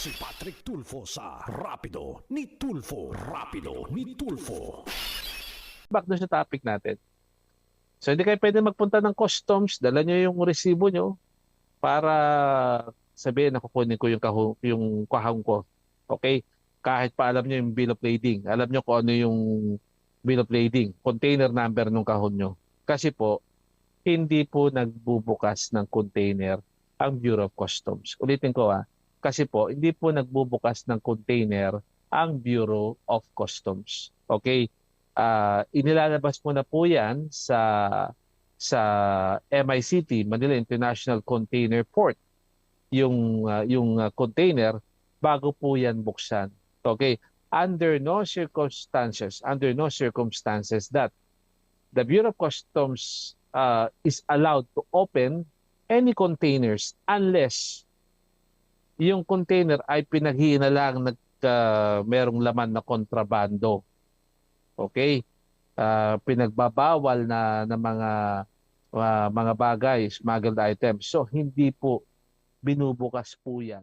Si Patrick Tulfo sa Rapido ni Tulfo. Rapido ni Tulfo. back doon sa topic natin. So hindi kayo pwede magpunta ng customs, dala nyo yung resibo nyo para sabihin na kukunin ko yung, kahu, yung kahong ko. Okay? Kahit pa alam nyo yung bill of lading. Alam nyo kung ano yung bill of lading, container number ng kahon nyo. Kasi po, hindi po nagbubukas ng container ang Bureau of Customs. Ulitin ko ah, kasi po, hindi po nagbubukas ng container ang Bureau of Customs. Okay? Ah, inilalabas mo na po 'yan sa sa MICT, Manila International Container Port. Yung ah, yung ah, container bago po 'yan buksan. Okay? Under no circumstances, under no circumstances that the Bureau of Customs ah, is allowed to open any containers unless yung container ay pinaghihinalang nag ah, merong laman na kontrabando. Okay? Ah, pinagbabawal na ng mga ah, mga bagay, smuggled items. So hindi po binubukas po 'yan.